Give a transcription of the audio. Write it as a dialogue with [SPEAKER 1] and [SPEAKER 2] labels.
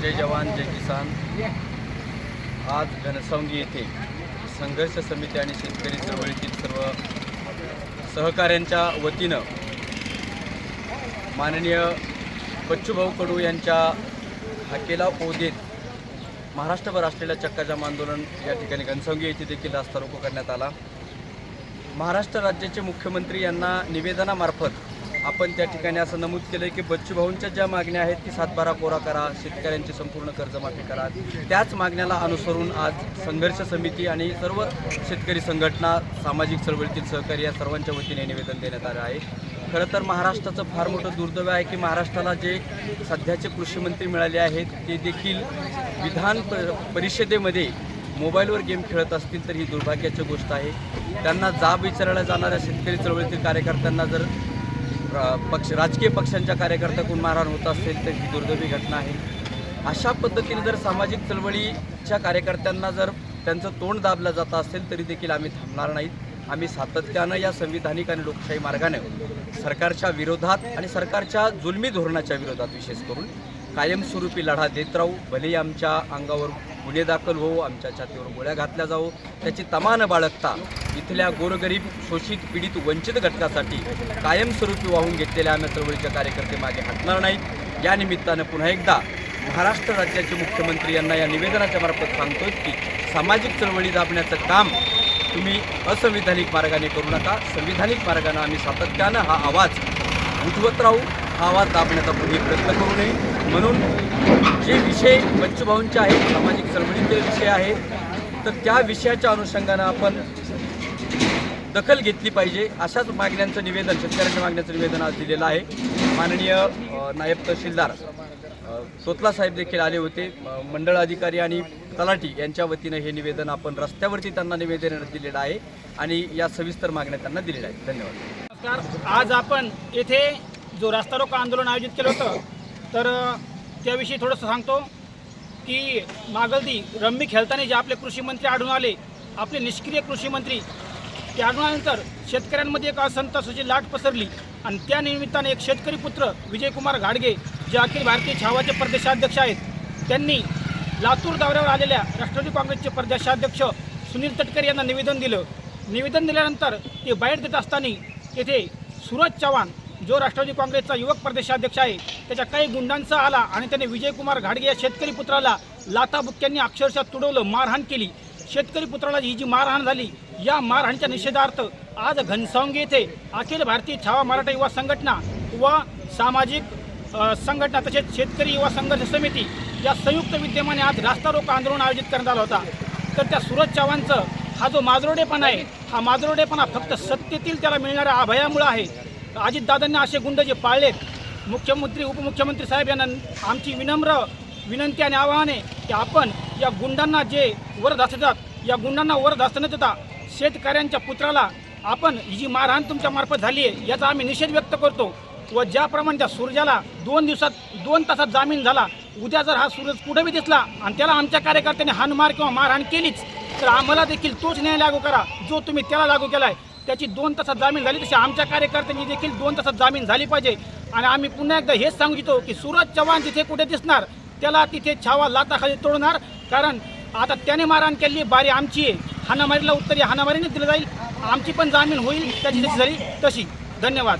[SPEAKER 1] जय जवान जय किसान. आज घनसावंगी येथे संघर्ष समिती आणि शेतकरी चळवळीतील सर्व सहकाऱ्यांच्या वतीनं माननीय बच्चूभाऊ कडू यांच्या हाकेला ओदेत महाराष्ट्रभर असलेल्या चक्काजाम आंदोलन या ठिकाणी घनसावंगी येथे देखील रास्ता रोको करण्यात आला. महाराष्ट्र राज्याचे मुख्यमंत्री यांना निवेदनामार्फत आपण त्या ठिकाणी असं नमूद केलं की बच्चूभाऊंच्या ज्या मागण्या आहेत ती सातबारा कोरा करा शेतकऱ्यांची संपूर्ण कर्जमाफी करा. त्याच मागण्याला अनुसरून आज संघर्ष समिती आणि सर्व शेतकरी संघटना सामाजिक चळवळीतील सहकारी या सर्वांच्या वतीने निवेदन देण्यात आलं आहे. खरं तर महाराष्ट्राचं फार मोठं दुर्दैव आहे की महाराष्ट्राला जे सध्याचे कृषीमंत्री मिळाले आहेत ते देखील विधान प परिषदेमध्ये मोबाईलवर गेम खेळत असतील तर ही दुर्भाग्याची गोष्ट आहे. त्यांना जाब विचारायला जाणाऱ्या शेतकरी चळवळीतील कार्यकर्त्यांना जर पक्ष राजकीय पक्षांच्या कार्यकर्त्याकडून मारहाण होत असेल तर ही दुर्दैवी घटना आहे. अशा पद्धतीने जर सामाजिक चळवळीच्या कार्यकर्त्यांना जर त्यांचं तोंड दाबलं जात असेल तरी देखील आम्ही थांबणार नाहीत. आम्ही सातत्यानं या संविधानिक आणि लोकशाही मार्गाने सरकारच्या विरोधात आणि सरकारच्या जुलमी धोरणाच्या विरोधात विशेष करून कायमस्वरूपी लढा देत राहू भलेही आमच्या अंगावर गुन्हे दाखल होऊ आमच्या छातीवर गोळ्या घातल्या जाऊ त्याची तमान बाळगता इथल्या गोरगरीब शोषित पीडित वंचित घटकासाठी कायमस्वरूपी वाहून घेतलेल्या आम्ही चळवळीचे कार्यकर्ते मागे हटणार नाहीत. या निमित्तानं पुन्हा एकदा महाराष्ट्र राज्याचे मुख्यमंत्री यांना या निवेदनाच्या मार्फत सांगतोय की सामाजिक चळवळी दाबण्याचं काम तुम्ही असंविधानिक मार्गाने करू नका. संविधानिक मार्गाने आम्ही सातत्यानं हा आवाज उठवत राहू. हा आवाज दाबण्याचा कुणी प्रयत्न करू नये. म्हणून जे विषय बच्चूभाऊंचे आहेत सामाजिक चळवळीचे विषय आहे तर त्या विषयाच्या अनुषंगानं आपण दखल घेतली पाहिजे अशाच मागण्यांचं निवेदन शेतकऱ्यांच्या मागण्याचं निवेदन आज दिलेलं आहे. माननीय नायब तहसीलदार अ, तोतला साहेब देखील आले होते. मंडळ अधिकारी आणि तलाठी यांच्या वतीनं हे निवेदन आपण रस्त्यावरती त्यांना निवेदन दिलेलं आहे आणि या सविस्तर मागण्या त्यांना दिलेल्या आहेत. धन्यवाद.
[SPEAKER 2] आज आपण येथे जो रास्ता रोको आंदोलन आयोजित केलं होतं तर त्याविषयी थोडंसं सांगतो की मागलदी रम्मी खेळताना जे आपले कृषी मंत्री आढळून आले आपले निष्क्रिय कृषी मंत्री ते आढळून आल्यानंतर शेतकऱ्यांमध्ये एक असंतोषाची लाट पसरली आणि त्या निमित्ताने एक शेतकरी पुत्र विजयकुमार घाडगे जे अखिल भारतीय छावाचे प्रदेशाध्यक्ष आहेत त्यांनी लातूर दौऱ्यावर आलेल्या राष्ट्रवादी काँग्रेसचे प्रदेशाध्यक्ष सुनील तटकरे यांना निवेदन दिलं. निवेदन दिल्यानंतर ते बाहेर देत असताना येथे सूरज चव्हाण जो राष्ट्रवादी काँग्रेसचा युवक प्रदेशाध्यक्ष आहे त्याच्या काही गुंडांचा आला आणि त्याने विजयकुमार घाडगे या शेतकरी पुत्राला लाथाबुक्क्यांनी अक्षरशः तुडवलं मारहाण केली. शेतकरी पुत्राला ही जी मारहाण झाली या मारहाणच्या निषेधार्थ आज घनसावंगी येथे अखिल भारतीय छावा मराठा युवा संघटना व सामाजिक संघटना तसेच शेतकरी युवा संघर्ष समिती या संयुक्त विद्यमाने आज रास्ता रोको आंदोलन आयोजित करण्यात आला होता. तर त्या सूरज चव्हाणचं हा जो माजरोडेपणा आहे हा माजरोडेपणा फक्त सत्तेतील त्याला मिळणाऱ्या अभयामुळं आहे अजितदादांनी असे गुंड जे पाळलेत मुख्यमंत्री उपमुख्यमंत्री साहेब यांना आमची विनम्र विनंती आणि आवाहन आहे की आपण या गुंडांना जे वर धासतात या गुंडांना वर धास्त देता शेतकऱ्यांच्या पुत्राला आपण ही जी मारहाण तुमच्या मार्फत झाली आहे याचा आम्ही निषेध व्यक्त करतो. व ज्याप्रमाणे त्या सूर्याला दोन दिवसात दोन तासात जामीन झाला उद्या जर हा सूरज कुठे बी दिसला आणि त्याला आमच्या कार्यकर्त्यांनी हानमार किंवा मारहाण केलीच तर आम्हाला देखील तोच न्याय लागू करा जो तुम्ही त्याला लागू केला आहे त्याची दोन तासात जामीन झाली तशी आमच्या कार्यकर्त्यांनी देखील दोन तासात जामीन झाली पाहिजे. आणि आम्ही पुन्हा एकदा हेच सांगू इच्छितो की सूरज चव्हाण तिथे कुठे दिसणार त्याला तिथे छावा लाताखाली तोडणार. कारण आता त्याने मारहाण केली बारी आमची आहे. हाणामारीला उत्तर या हाणामारीने दिलं जाईल. आमची पण जामीन होईल त्याची जशी झाली तशी. धन्यवाद.